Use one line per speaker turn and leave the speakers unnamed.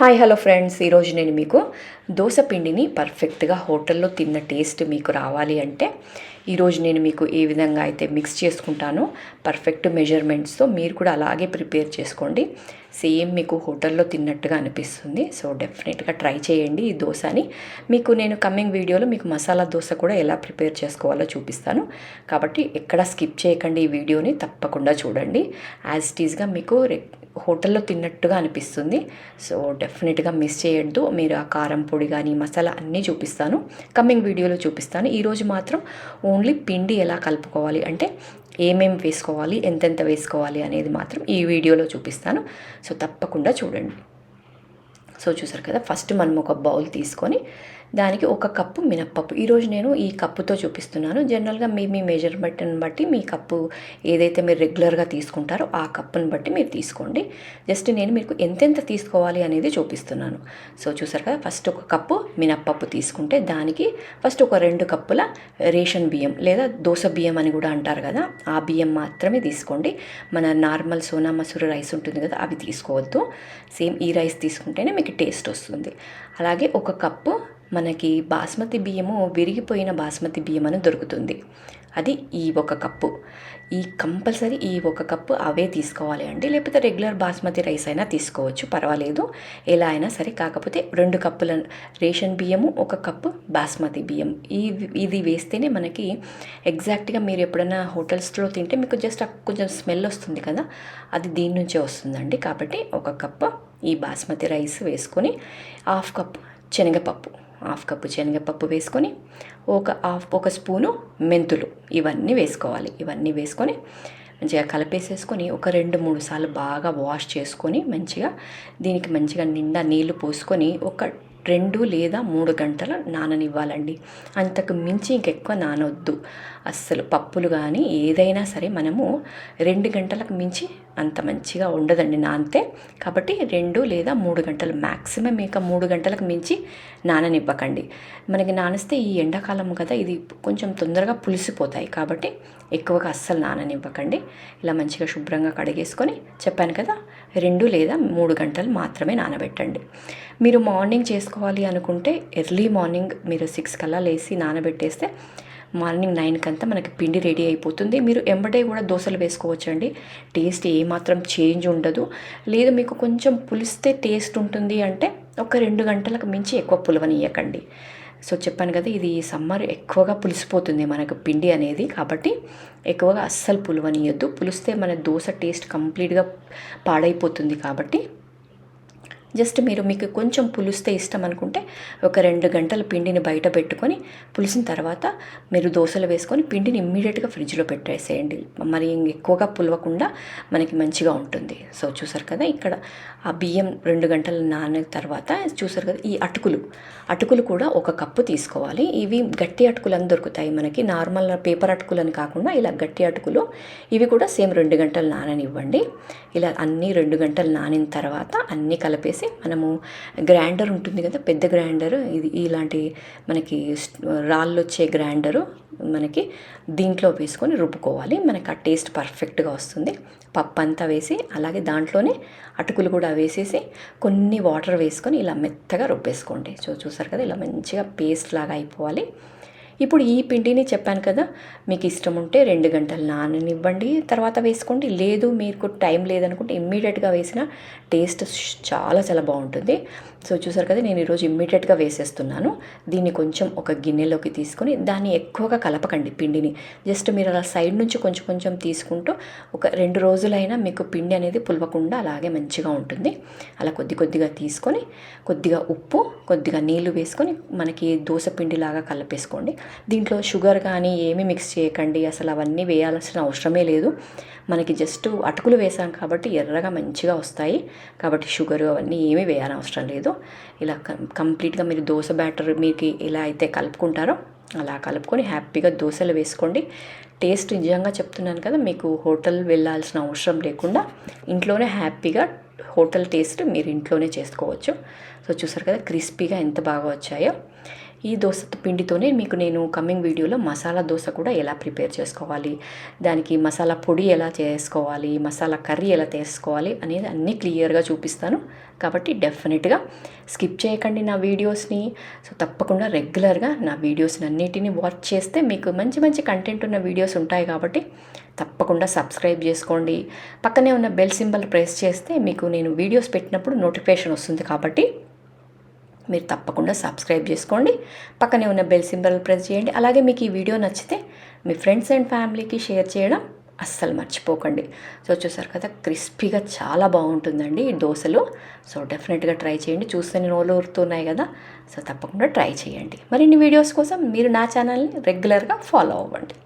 Hi hello friends. ఈరోజు నేను మీకు దోశ పిండిని పర్ఫెక్ట్గా హోటల్లో తిన్న టేస్ట్ మీకు రావాలి అంటే ఈరోజు నేను మీకు ఏ విధంగా అయితే మిక్స్ చేసుకుంటానో పర్ఫెక్ట్ మెజర్మెంట్స్తో మీరు కూడా అలాగే ప్రిపేర్ చేసుకోండి. సేమ్ మీకు హోటల్లో తిన్నట్టుగా అనిపిస్తుంది. సో డెఫినెట్గా ట్రై చేయండి ఈ దోశని. మీకు నేను కమ్మింగ్ వీడియోలో మీకు మసాలా దోశ కూడా ఎలా ప్రిపేర్ చేసుకోవాలో చూపిస్తాను. కాబట్టి ఎక్కడ స్కిప్ చేయకండి ఈ వీడియోని తప్పకుండా చూడండి. యాజ్ ఇట్ ఈస్గా మీకు హోటల్లో తిన్నట్టుగా అనిపిస్తుంది. సో డెఫినెట్గా మిస్ చేయొద్దు. మీరు ఆ కారం పొడి కానీ మసాలా అన్నీ చూపిస్తాను. కమింగ్ వీడియోలో చూపిస్తాను. ఈరోజు మాత్రం ఓన్లీ పిండి ఎలా కలుపుకోవాలి అంటే ఏమేం వేసుకోవాలి ఎంతెంత వేసుకోవాలి అనేది మాత్రం ఈ వీడియోలో చూపిస్తాను. సో తప్పకుండా చూడండి. సో చూసారు కదా ఫస్ట్ మనం ఒక బౌల్ తీసుకొని దానికి ఒక కప్పు మినప్పప్పు. ఈరోజు నేను ఈ కప్పుతో చూపిస్తున్నాను. జనరల్గా మీ మీ మెజర్మెంట్ని బట్టి మీ కప్పు ఏదైతే మీరు రెగ్యులర్గా తీసుకుంటారో ఆ కప్పుని బట్టి మీరు తీసుకోండి. జస్ట్ నేను మీకు ఎంతెంత తీసుకోవాలి అనేది చూపిస్తున్నాను. సో చూసారు కదా ఫస్ట్ ఒక కప్పు మినప్పప్పు తీసుకుంటే దానికి ఫస్ట్ ఒక రెండు కప్పుల రేషన్ బియ్యం లేదా దోశ బియ్యం అని కూడా అంటారు కదా ఆ బియ్యం మాత్రమే తీసుకోండి. మన నార్మల్ సోనా మసూరి రైస్ ఉంటుంది కదా అవి తీసుకోవద్దు. సేమ్ ఈ రైస్ తీసుకుంటేనే మీకు టేస్ట్ వస్తుంది. అలాగే ఒక కప్పు మనకి బాస్మతి బియ్యము విరిగిపోయిన బాస్మతి బియ్యం అని దొరుకుతుంది. అది ఈ ఒక కప్పు. ఈ కంపల్సరీ ఈ ఒక కప్పు అవే తీసుకోవాలి అండి. లేకపోతే రెగ్యులర్ బాస్మతి రైస్ అయినా తీసుకోవచ్చు పర్వాలేదు. ఎలా అయినా సరే కాకపోతే రెండు కప్పుల రేషన్ బియ్యము ఒక కప్పు బాస్మతి బియ్యం. ఈ ఇది వేస్తేనే మనకి ఎగ్జాక్ట్గా మీరు ఎప్పుడైనా హోటల్స్లో తింటే మీకు జస్ట్ కొంచెం స్మెల్ వస్తుంది కదా అది దీని నుంచే వస్తుందండి. కాబట్టి ఒక కప్పు ఈ బాస్మతి రైస్ వేసుకొని హాఫ్ కప్ శనగపప్పు. హాఫ్ కప్పు శనగపప్పు వేసుకొని ఒక హాఫ్ ఒక స్పూను మెంతులు ఇవన్నీ వేసుకోవాలి. ఇవన్నీ వేసుకొని మంచిగా కలిపేసేసుకొని ఒక రెండు మూడు సార్లు బాగా వాష్ చేసుకొని మంచిగా దీనికి మంచిగా నిండా నీళ్ళు పోసుకొని ఒక రెండు లేదా మూడు గంటల నాననివ్వాలండి. అంతకు మించి ఇంకెక్కువ నానొద్దు. అస్సలు పప్పులు కానీ ఏదైనా సరే మనము రెండు గంటలకు మించి అంత మంచిగా ఉండదండి నానితే. కాబట్టి రెండు లేదా మూడు గంటలు మ్యాక్సిమం ఇక మూడు గంటలకు మించి నాననివ్వకండి. మనకి నానిస్తే ఈ ఎండాకాలం కదా ఇది కొంచెం తొందరగా పులిసిపోతాయి. కాబట్టి ఎక్కువగా అస్సలు నాననివ్వకండి. ఇలా మంచిగా శుభ్రంగా కడిగేసుకొని చెప్పాను కదా రెండు లేదా మూడు గంటలు మాత్రమే నానబెట్టండి. మీరు మార్నింగ్ చేసుకోవాలి అనుకుంటే ఎర్లీ మార్నింగ్ మీరు సిక్స్ కల్లా లేసి నానబెట్టేస్తే మార్నింగ్ నైన్కి అంతా మనకి పిండి రెడీ అయిపోతుంది. మీరు ఎంబడే కూడా దోశలు వేసుకోవచ్చండి. టేస్ట్ ఏమాత్రం చేంజ్ ఉండదు. లేదు మీకు కొంచెం పులిస్తే టేస్ట్ ఉంటుంది అంటే ఒక రెండు గంటలకు మించి ఎక్కువ పులవనియకండి సో చెప్పాను కదా ఇది సమ్మర్ ఎక్కువగా పులిసిపోతుంది మనకు పిండి అనేది. కాబట్టి ఎక్కువగా అస్సలు పులవనియద్దు పులిస్తే మన దోశ టేస్ట్ కంప్లీట్గా పాడైపోతుంది కాబట్టి జస్ట్ మీరు మీకు కొంచెం పులిస్తే ఇష్టం అనుకుంటే ఒక రెండు గంటల పిండిని బయట పెట్టుకొని పులిసిన తర్వాత మీరు దోశలు వేసుకొని పిండిని ఇమ్మీడియట్గా ఫ్రిడ్జ్లో పెట్టేసేయండి. మరి ఎక్కువగా పులవకుండా మనకి మంచిగా ఉంటుంది. సో చూసారు కదా ఇక్కడ ఆ బియ్యం రెండు గంటల నానిన తర్వాత చూసారు కదా ఈ అటుకులు. అటుకులు కూడా ఒక కప్పు తీసుకోవాలి. ఇవి గట్టి అటుకులు అని దొరుకుతాయి మనకి. నార్మల్ పేపర్ అటుకులు అని కాకుండా ఇలా గట్టి అటుకులు. ఇవి కూడా సేమ్ రెండు గంటలు నాననివ్వండి. ఇలా అన్నీ రెండు గంటలు నానిన తర్వాత అన్నీ కలిపేసి మనము గ్రైండర్ ఉంటుంది కదా పెద్ద గ్రైండర్ ఇది ఇలాంటి మనకి రాళ్ళు వచ్చే గ్రైండరు మనకి దీంట్లో వేసుకొని రుబ్బుకోవాలి. మనకి ఆ టేస్ట్ పర్ఫెక్ట్గా వస్తుంది. పప్పు అంతా వేసి అలాగే దాంట్లోనే అటుకులు కూడా వేసేసి కొన్ని వాటర్ వేసుకొని ఇలా మెత్తగా రుబ్బేసుకోండి. సో చూసారు కదా ఇలా మంచిగా పేస్ట్ లాగా అయిపోవాలి. ఇప్పుడు ఈ పిండిని చెప్పాను కదా మీకు ఇష్టం ఉంటే రెండు గంటలు నాననివ్వండి తర్వాత వేసుకోండి. లేదు మీకు టైం లేదనుకుంటే ఇమ్మీడియట్గా వేసిన టేస్ట్ చాలా చాలా బాగుంటుంది. సో చూసారు కదా నేను ఈరోజు ఇమ్మీడియట్గా వేసేస్తున్నాను. దీన్ని కొంచెం ఒక గిన్నెలోకి తీసుకొని దాన్ని ఎక్కువగా కలపకండి పిండిని. జస్ట్ మీరు అలా సైడ్ నుంచి కొంచెం కొంచెం తీసుకుంటూ ఒక రెండు రోజులైనా మీకు పిండి అనేది పులవకుండా అలాగే మంచిగా ఉంటుంది. అలా కొద్ది కొద్దిగా తీసుకొని కొద్దిగా ఉప్పు కొద్దిగా నీళ్ళు వేసుకొని మనకి దోశ పిండిలాగా కలిపేసుకోండి. దీంట్లో షుగర్ కానీ ఏమీ మిక్స్ చేయకండి. అసలు అవన్నీ వేయాల్సిన అవసరమే లేదు. మనకి జస్ట్ అటుకులు వేసాం కాబట్టి ఎర్రగా మంచిగా వస్తాయి. కాబట్టి షుగర్ అవన్నీ ఏమీ వేయాల్సిన లేదు. ఇలా కంప్లీట్గా మీరు దోశ బ్యాటర్ మీకు ఎలా అయితే కలుపుకుంటారో అలా కలుపుకొని హ్యాపీగా దోశలు వేసుకోండి. టేస్ట్ నిజంగా చెప్తున్నాను కదా మీకు హోటల్ వెళ్ళాల్సిన అవసరం లేకుండా ఇంట్లోనే హ్యాపీగా హోటల్ టేస్ట్ మీరు ఇంట్లోనే చేసుకోవచ్చు. సో చూసారు కదా క్రిస్పీగా ఎంత బాగా వచ్చాయో. ఈ దోశ పిండితోనే మీకు నేను కమింగ్ వీడియోలో మసాలా దోశ కూడా ఎలా ప్రిపేర్ చేసుకోవాలి దానికి మసాలా పొడి ఎలా చేసుకోవాలి మసాలా కర్రీ ఎలా చేసుకోవాలి అనేది అన్నీ క్లియర్గా చూపిస్తాను. కాబట్టి డెఫినెట్గా స్కిప్ చేయకండి నా వీడియోస్ని సో తప్పకుండా రెగ్యులర్గా నా వీడియోస్ని అన్నిటిని వాచ్ చేస్తే మీకు మంచి మంచి కంటెంట్ ఉన్న వీడియోస్ ఉంటాయి కాబట్టి తప్పకుండా సబ్స్క్రైబ్ చేసుకోండి. పక్కనే ఉన్న బెల్ సింబల్ ప్రెస్ చేస్తే మీకు నేను వీడియోస్ పెట్టినప్పుడు నోటిఫికేషన్ వస్తుంది కాబట్టి మీరు తప్పకుండా సబ్స్క్రైబ్ చేసుకోండి. పక్కనే ఉన్న బెల్ సింబల్ ప్రెస్ చేయండి. అలాగే మీకు ఈ వీడియో నచ్చితే మీ ఫ్రెండ్స్ అండ్ ఫ్యామిలీకి షేర్ చేయడం అస్సలు మర్చిపోకండి. సో చూసారు కదా క్రిస్పీగా చాలా బాగుంటుందండి ఈ దోశలు. సో డెఫినెట్గా ట్రై చేయండి. చూస్తే నోలు ఊరుతున్నాయి కదా. సో తప్పకుండా ట్రై చేయండి. మరిన్ని వీడియోస్ కోసం మీరు నా ఛానల్ని రెగ్యులర్గా ఫాలో అవ్వండి.